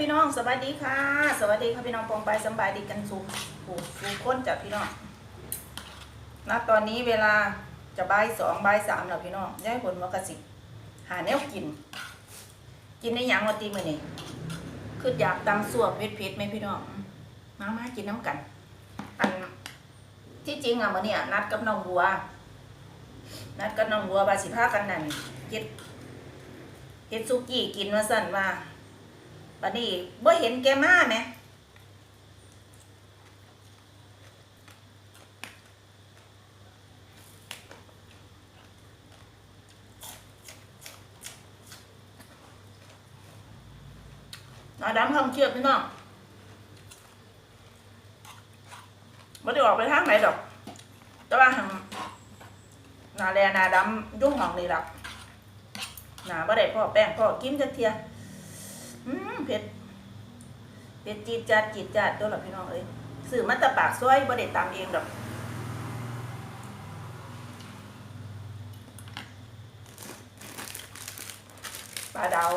พี่น้องสวัสดีค่ะ สวัสดีค่ะพี่น้องปองไปสบายดีกันสุขสุขคนจากพี่น้องณตอนนี้เวลาจะบ่ายสองบ่ายสามแล้วพี่น้องย้ายผลมากระสิหาแนวกิน กินในหยังวันตีมือนี่คืออยากตำส่วเผ็ดเผ็ดๆไหมพี่น้องมามากินน้ำกัน อันที่จริงอะมื่อเนี่ยนัดกับน้องบัว นัดกับน้องบัวบาสิพากันนั่นเฮ็ดเฮ็ดซุกี้กินว่าสั่นว่า บัดนี้บ่เห็นแกมาแหมนาดำห้องเชือกพี่น้องบ่ได้ออกไปทางไหนดอก แต่ว่าหังนาแลนาดำยุ่งห้องนี่ล่ะนาบ่ได้พ่อแป้งพ่อกินจักเทีย เผ็ดจีดจัดจีดจัดตัวหรอพี่น้องเอ้ยสื่อมาแตะปากซอยบ่ได้ตามเองดอกปลาดาว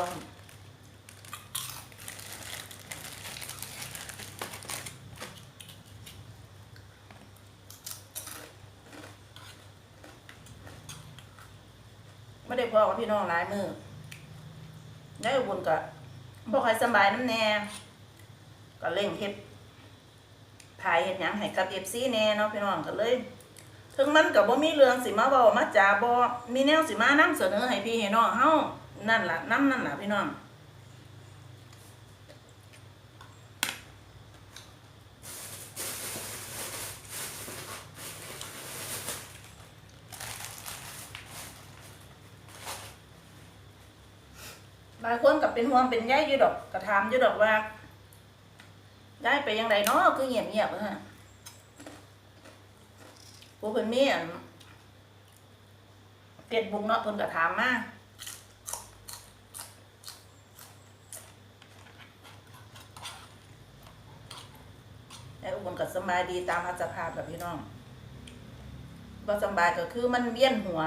ไม่ได้พอกับพี่น้องหลายมือได้อุบลก็บ่ค่อยสบายน้ำแน่ ก็เร่งเฮ็ดถ่ายเฮ็ดหยังให้กับ FC แน่เนาะพี่น้องก็เลยถึงมันก็บ่มีเรื่องสิมาเว้ามาจาบ่มีแนวสิมานำเสนอให้พี่ให้น้องเฮานั่นล่ะนำนั่นล่ะพี่น้องบางคนก็เป็นห่วงเป็นใยอยู่ดอกก็ถามอยู่ดอกว่า ย้ไปยังไงเนาะคือเงียบๆเออผู้เพิ่นมีอันเฟซบุ๊กเนาะเพิ่นก็ถามมาแล้วอุบลก็สบายดีตามอัตภาพแบบพี่น้องบ่สบายก็คือมันเวียนหัว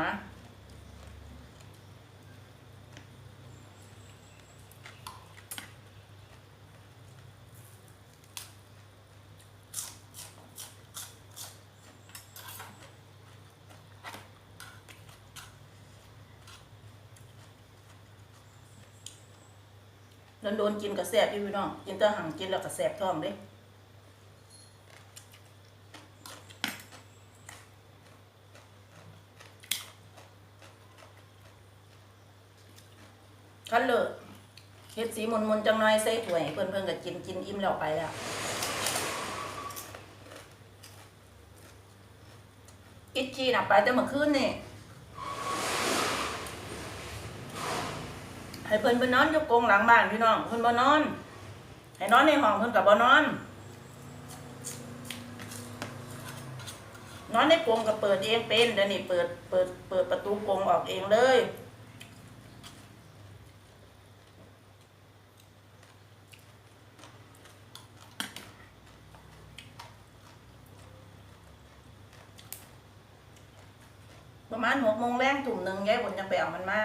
โดนโดนกินกับแสบอยู่พี่น้อง กินแตะหังกินแล้วก็แสบท้องเด้คันเลิกเฮ็ดสีมนมนจังน้อยใส่ถ้วยเพิ่นเพิ่นก็กินกินอิ่มแล้วไปแล้วอิจจีน่ะไปแต่เมื่อคืนนี่ ให้เพิ่นไปนอนอยู่กงหลังบ้านพี่น้องเพิ่นบ่นอน ให้นอนในห้องเพิ่นก็บ่นอน นอนในกงก็เปิดเองเป็นเดี๋ยวนี้เปิดเปิดเปิดประตูกงออกเองเลยประมาณหกโมงแรงถุ่มหนึ่งยายบนจะไปเอามันมา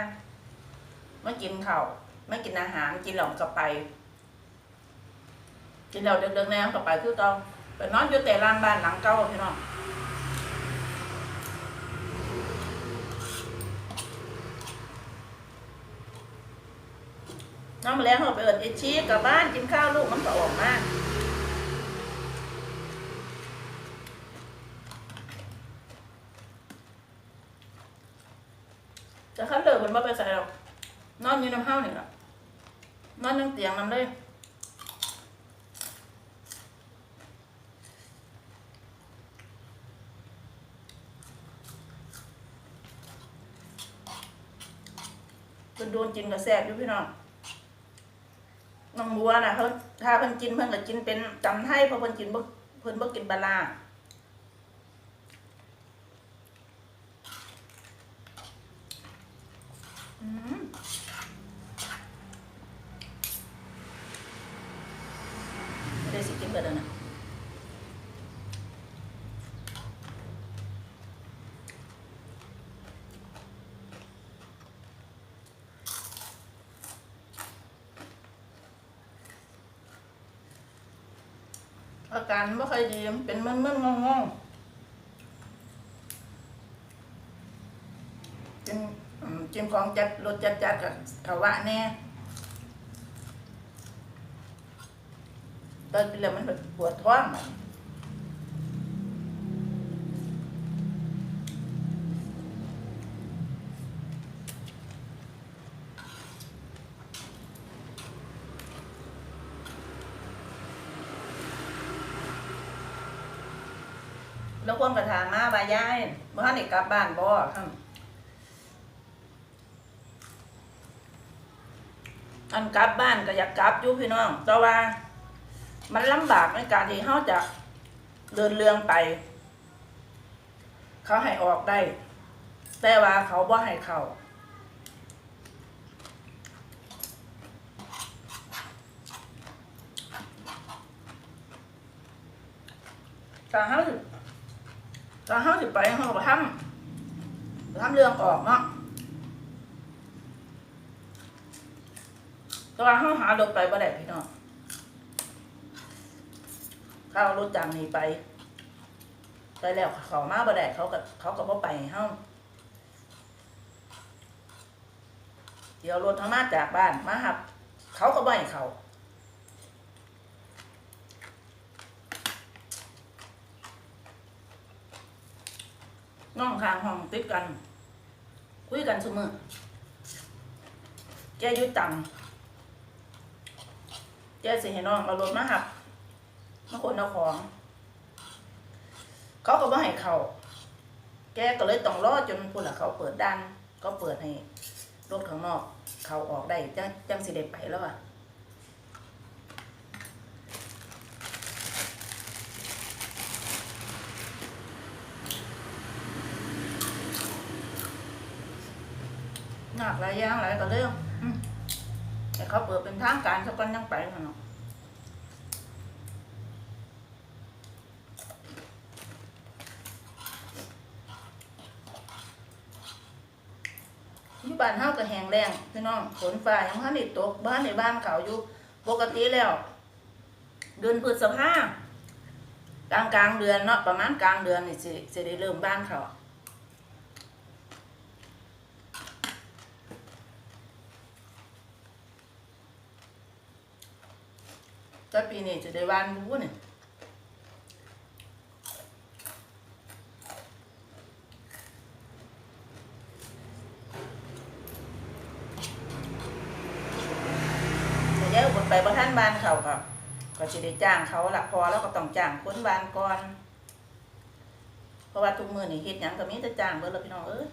ไม่กินข้าวไม่กินอาหารกินเหล่ากลับไป กินเหล่าเดิกๆแนวกลับไปคือเก่าไปนอนอยู่แต่ล่างบ้านหลังเก่าพี่น้องน้องมาแล้วเขาไปเอิดไอชีกลับบ้านกินข้าวลูกมันก็ออกมาจะขั้นเลิกมันบ่ไปใส่หรอก นอนอยู่น้ำห้าวนี่แหละนอนยังเตียงน้ำเลยเป็นโดนกินกับแซบอยู่พี่น้องน้องบัวน่ะเขาถ้าเพิ่นกินเพิ่นก็กินเป็นจำไทยเพราะเพิ่นกินบ่เพิ่นบ่กินปลาร้าอืมได้สิกินเบิดแล้วนะ อาการไม่ค่อยดีมันเป็นมึนๆงงๆจิมอืมจิมของจัดรสจัดจัดๆกับขาวะแน่ตอนเป็นแล้วมันปวดท้อง กลับบ้านบ่ครับอันกลับบ้านก็อยากกลับอยู่พี่น้อง แต่ว่า มันลำบากในการที่เขาจะเดินเรื่องไป เขาให้ออกได้ แต่ว่าเขาบ่ให้เขาการเขา สิการเขาสิไปเขาก็ทำทำเรื่องออกเนาะแต่ว่าเขาหารถไปบ่ได้พี่น้องเขาเอารถจังนี่ไปไปแล้วเขามาบ่ได้เขาก็เขาก็บ่ไปห้เฮาเดี๋ยวรถเขามาจากบ้านมาหับ เขาก็บ่ให้เขา น้องข้างห้องติดกัน คุยกันเสมอแกยุตังแกสิให้น้องเอารถมาหับมาคนเอาของ เขาก็บ่ให้เขา แกก็เลยต้องรอจนพุ่นละเขาเปิดด้านก็เปิดให้รถข้างนอก เขาออกได้จังจังสิได้ไปแล้วอะ หนักหลายอย่างหลายก็เรื่องอืมแต่เขาเปิดเป็นทางการสักกันยังไปนเนาะที่บ้านเฮาก็แห้งแล้งพี่น้องฝนฟ้ายังพันได้ตกบ้านในบ้านเขาอยู่ปกติแล้ว เดือนพฤษภากลางกลางเดือนเนาะประมาณกลางเดือนนี่สิสิได้เริ่มบ้านเขา แต่ปีนี้จะได้วานรู้เนี่ยแต่ยายอุบลไปประท่านบ้านเขาก็ก็จะได้จ้างเขาหละพอแล้วก็ต้องจ้างคนบ้านก่อน เพราะว่าทุกมือนี่เฮ็ดหยังก็มีแต่จ้างเบิดแล้วพี่น้องเอ้ย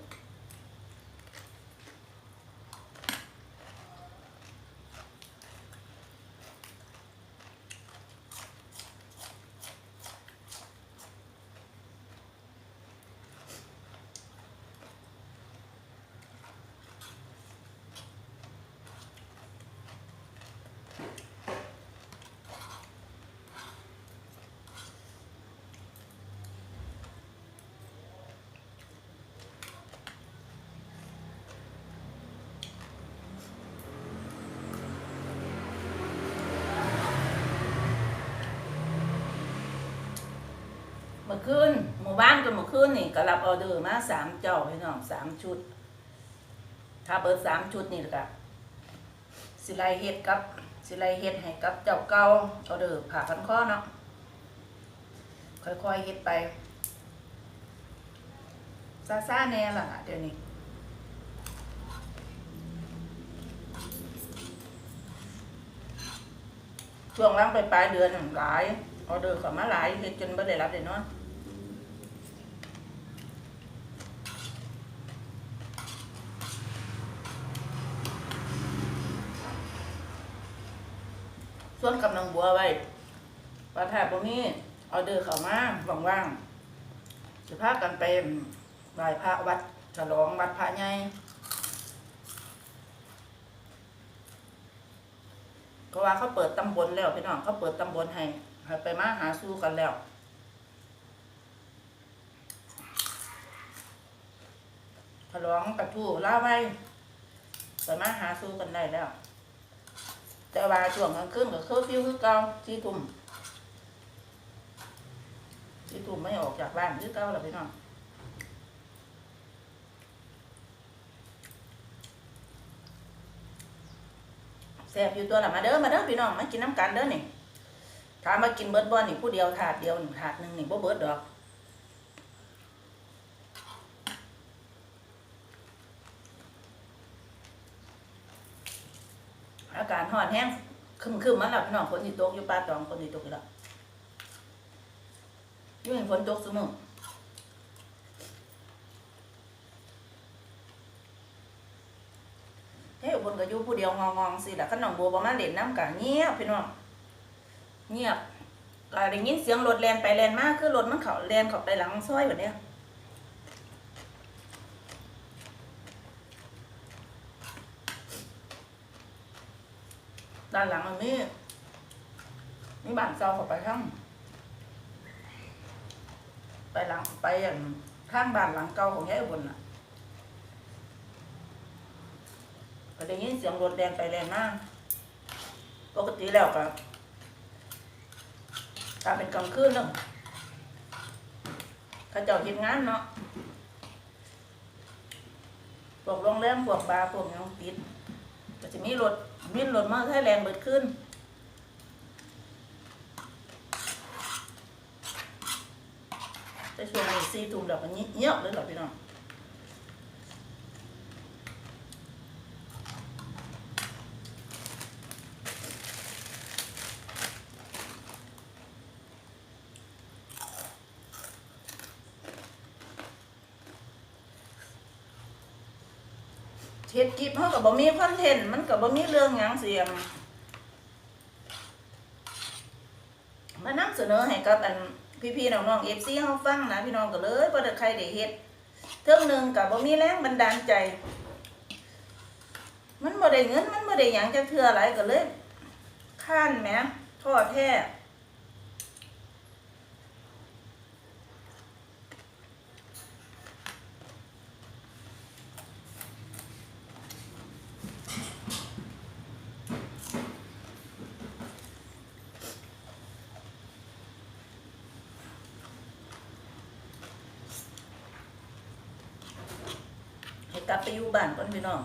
คืนหมู่บ้านก็เมื่คืนนี่ก็รับออเดอร์มาสามเจ้าพี่น้องสามชุด ถ้าเบิดสามชุดนี่ก็สิไลเฮ็ดกับสิไลเฮ็ดให้กับเจ้าเก่าออเดอร์ผ่าพันข้อเนาะค่อยๆเฮ็ดไปซาซาแน่ล่ะเดี๋ยวนี้ช่วงล่างไปปลายเดือนหลายออเดอร์เข้ามาหลายเฮ็ดจนบ่ได้รับได้นอนส่วน กำลังบัวไว้ว่าถ้าบ่มีออเดอร์เข้ามาว่างๆจะพากันไปไหว้พระวัดฉลองวัดพระใหญ่เพราะว่าเขาเปิดตำบลแล้วพี่น้องเขาเปิดตำบลให้ให้ไปมาหาสู้กันแล้วฉลองกระทู้ล่าไว้ไปมาหาสู้กันได้แล้ว แต่ว่าช่วงกลางคืนก็เคอร์ฟิวคือเก่าที่ทุ่มลูกไม่ออกจากบ้านคือเก่าแล้วพี่น้องแซ่บอยู่ตัวละมาเด้อมาเด้อพี่น้องมากินน้ำกันเด้อนี่ถามมากินเบิร์ดบอลนี่ผู้เดียวถาดเดียวนี่ถาดหนึ่งนี่บ่เบิร์ดดอก อากาศห่อนแห้งคึมคึมๆมาแล้วพี่น้องฝนที่ตกอยู่ป่าตองฝนที่ตกอยู่แล้วยุ่งฝนตกสมอเฮ้ยบนก็อยู่ผู้เดียวงองๆสิแล้วก็น้องบัวประมาณเด่นน้ำกะเงียบพี่น้องเงียบก็ได้ยินเสียงรถแลนไปแลนมากคือรถมันเขาแลนเขาไปหลังซอยแบบเนี้ย ด้านหลังมันมีมีบ้านเก่าเข้าไปข้างไปหลังไปอย่างข้างบ้านหลังเก่าของยายอุบลน่ะก็ได้ยินเสียงรถแดงไปแรงมากปกติแล้วก็ถ้าเป็นกลางคืนเนาะเขาเจ้าเห็นงานเนาะพวกโรงแรมพวกบาร์พวกยังปิดก็จะมีรถ มีรถมาให้แรงเบิดขึ้นแต่ช่วงนี้ซีทุ่มดอกอันนี้เยอะเลยหรอพี่น้อง เฮ็ดคลิปเขากับบ่มีคอนเทนต์มันกับบ่มีเรื่องหยังเสียมมานำเสนอให้กับอันพี่ๆน้องๆ FC เฮาฟังนะพี่น้องก็เลยบ่ได้ใครได้เฮ็ดเทิงหนึงก็บ่มีแรงบันดาลใจ มันบ่ได้เงินมันบ่ได้หยังจักเทื่อหลายก็เลยค้านแหมท้อแท้ ให้กลับไปอยู่บ้านก่อนพี่น้อง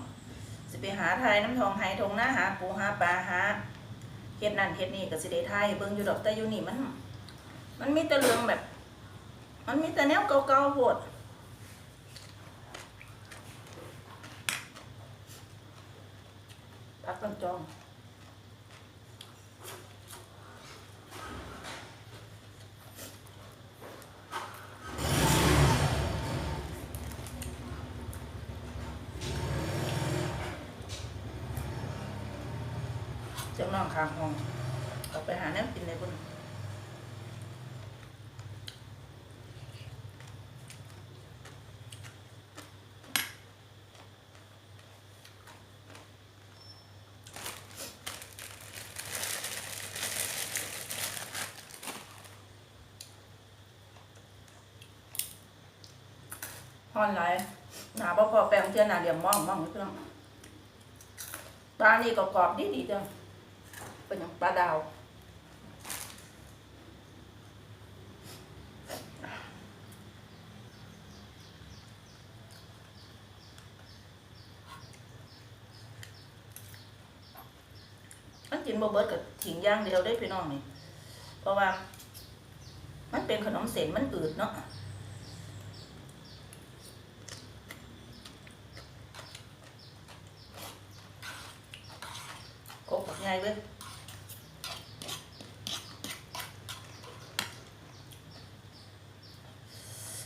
สิไปหาไทยน้ำทองไห้ทงหน้าหาปูหาปลาหาเฮ็ดนั่นเฮ็ดนี่ก็สิได้ไทยเบิ่งอยู่ดอกแต่อยู่นี่มัน มันมีแต่เรื่องแบบ มันมีแต่แนวเก่าๆโหดพักกันจองางข้างห้องกลับไปหาแนวกินเลยคุณฮอนไหลายหนาบ่พอแปลงเทื่อหนาเดียมมองมองเพื่อนปลานี่ก็กรอบดีดีจ้ะ เป็นอย่างปลาดาวมันกินบ่เบิดกับถิงย่างเดียวได้พี่น้องนี่เพราะว่า มันเป็นขนมเส้นมันอืดเนาะโคกปักไงเว้ย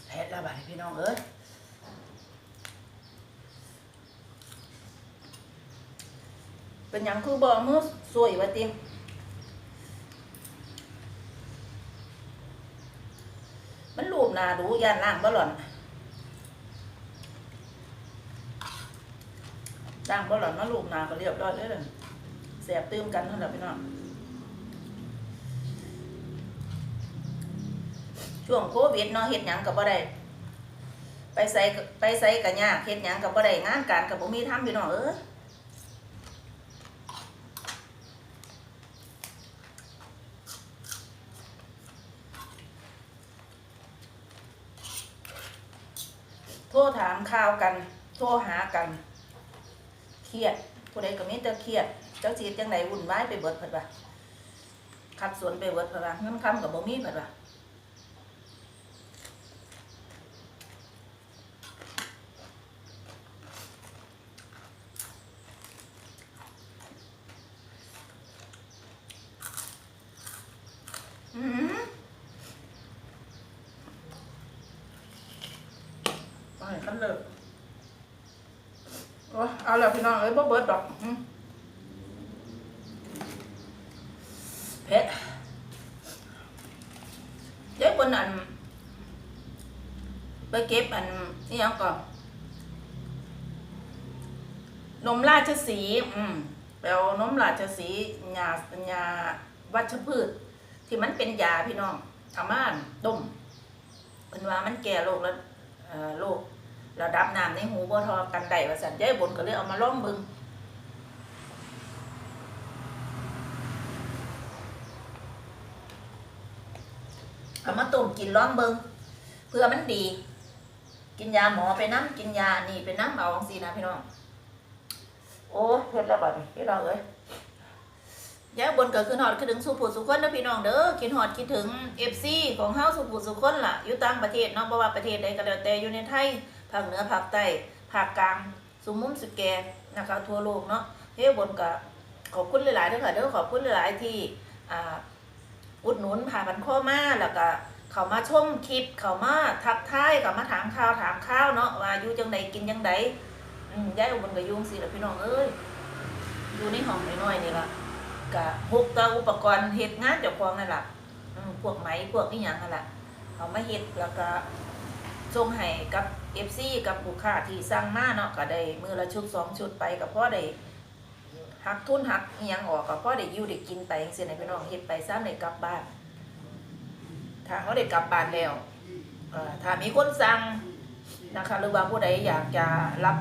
เผ็ดและบาดนี้พี่น้องเอ้ย เป็นหยังคือบอกมือสวยวะติมันรูปหนาดูย่านล่างบ่หล่อนล่างบ่หล่อนมารูปหนาก็เรียบร้อยเลยแสบตื้มกันเท่านั้นพี่น้องช่วงโควิดเนาะเฮ็ดหยังก็บ่ได้ไปใส่ไปใส่ก็ยากเฮ็ดหยังก็บ่ได้งานการก็บ่มีทำพี่น้องเอ้ย ทรถามข่าวกัน โทรหากันเครียดผู้ใดก็มีแต่เครียด เจ้าชีจังไดวุ่นวายไปเบิดเพิ่นว่าขัดสวนไปเบิดเพิ่นว่าเงินคำกับบ่มีเพิ่นว่าอืม ไปคันเลิกโอ้ยเอาแล้วพี่น้องเอ้ยบ่เบิดดอกอืมเผ็ดเดี๋ยวคนอันไปเก็บอันนี่ยังก่อนนมราชสี อืมแปลนมราชสีห์ยายาวัชพืช ที่มันเป็นยาพี่น้องทำมานต้มเป็นว่ามันแก่โรคแล้วโรค ระดับน้ำในหูบ่ทอกันได้ว่าสันยายบนก็เลยเอามาล่องเบึงเอามาต้มกินล่องเบิงเพื่อมันดี กินยาหมอไปน้ำกินยานี่ไปน้ำเอาสินะพี่น้องโอ้เผ็ดแล้วบัดนี้พี่น้องเอ้ยยายบนก็คือหอดคือถึงสุภูสุคนนะพี่น้องเด้อคิดหอดคิดถึงเอฟซีของเฮาสุภูสุคนล่ะอยู่ต่างประเทศเนาะบ่ว่าประเทศใดก็แล้วแต่อยู่ในไทย ภาคเหนือภาคใต้ภาคกลางสุมุมสุแกนะคะทั่วโลกเนาะเฮ้ยบนก็ขอบคุณหลายๆด้อค่ะเด้อขอบคุณหลายๆที่อุดหนุนผ่าพันข้อมาแล้วก็เขามาชมคลิปเขามาทักทายเขามาถามข่าวถามข้าวเนาะว่าอยู่จังใดกินจังใดอืมยายอุบลก็อยุ่งสิล่ะพี่น้องเอ้ยอยู่ในห้องน้อยๆนี่ละกับพวกตัวอุปกรณ์เฮ็ดงานเจ้าของนั่นแหละพวกไหมพวกนี่อยังนั่นแหละเอามาเฮ็ดแล้วก็ส่งให้กับ FC กับลูกค้าที่สั่งมาเนาะก็ได้มือละชุดสองชุดไปก็พอได้หักทุนหักอียังออกก็พอได้ยู่ได้กินไปจังซี่นพี่น้องเฮ็ดไปซ้ำได้กลับบ้านถ้าเขาได้กลับบ้านแล้วถ้ามีคนสั่งนะคะหรือว่าผู้ใดอยากจะรับ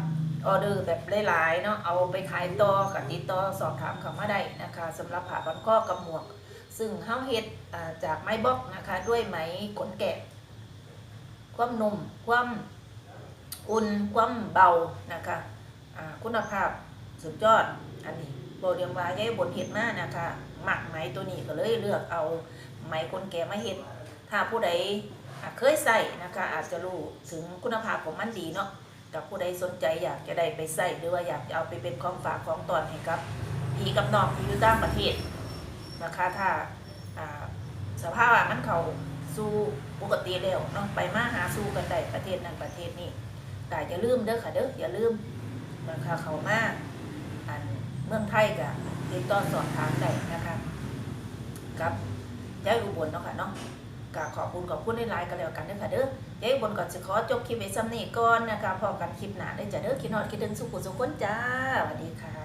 ออเดอร์แบบหลายๆเนาะเอาไปขายต่อกับติดต่อสอบถามเขามาได้นะคะสำหรับผ้าพันข้อกับหมวก ซึ่งเฮาเฮ็ดอ่าจากไม้บล็อกนะคะ ด้วยไหมขนแกะความนุ่มความ อุ่นความเบานะคะคุณภาพสุดยอดอันนี้โบเรียงว่าย้ายบนเห็ดมานะคะหมักไหมตัวนี้ก็เลยเลือกเอาไหมคนแก่มาเห็ดถ้าผู้ใดเคยใส่นะคะ อาจจะรู้ถึงคุณภาพของมันดีเนาะกับผู้ใดสนใจอยากจะได้ไปใส่หรือว่าอยากจะเอาไปเป็นของฝากของตอนให้กับพี่กับน้องที่อยู่ต่างประเทศนะคะถ้าสภาพมันเขาสู้ปกติแล้วเนาะไปมาหาสู้กันได้ประเทศนั้นประเทศนี้ แต่อย่าลืมเด้อค่ะเด้ออย่าลืมราคาเขามากอันเมืองไทยกับติดต่อสอบถามได้นะคะกับย้ายอุบลเนาะค่ะเนาะก็ขอบคุณขอบคุณในไลน์กันแล้วกันเด้อค่ะเด้อย้ายอุบลก่อนจะขอจบคลิปไว้ซ้ำนี้ก่อนนะคะพอกันคลิปหน้าได้จ้ะเด้อคิดนอดคิดถึงสุขุสุขคนจ้าสวัสดีค่ะ